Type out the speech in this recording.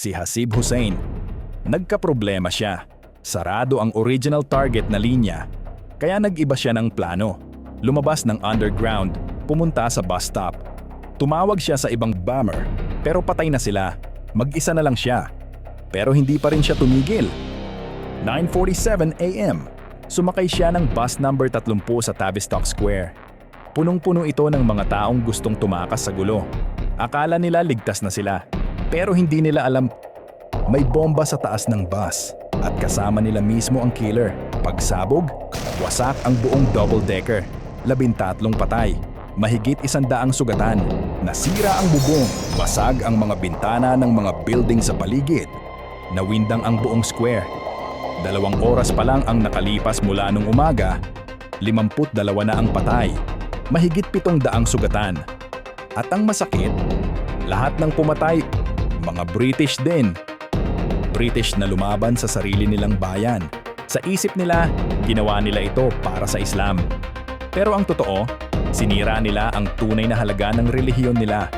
si Hasib Hussein. Nagkaproblema siya. Sarado ang original target na linya, kaya nag-iba siya ng plano. Lumabas ng underground, pumunta sa bus stop. Tumawag siya sa ibang bomber, pero patay na sila. Mag-isa na lang siya. Pero hindi pa rin siya tumigil. 9.47 a.m. Sumakay siya ng bus number 30 sa Tavistock Square. Punong-puno ito ng mga taong gustong tumakas sa gulo. Akala nila ligtas na sila, pero hindi nila alam may bomba sa taas ng bus at kasama nila mismo ang killer. Pagsabog, wasak ang buong double-decker. Labintatlong patay. Mahigit isandaang sugatan. Nasira ang bubong. Basag ang mga bintana ng mga building sa paligid. Nawindang ang buong square. Dalawang oras pa lang ang nakalipas mula nung umaga, 52 na ang patay. Mahigit pitong daang sugatan. At ang masakit, lahat ng pumatay, mga British din. British na lumaban sa sarili nilang bayan. Sa isip nila, ginawa nila ito para sa Islam. Pero ang totoo, sinira nila ang tunay na halaga ng relihiyon nila.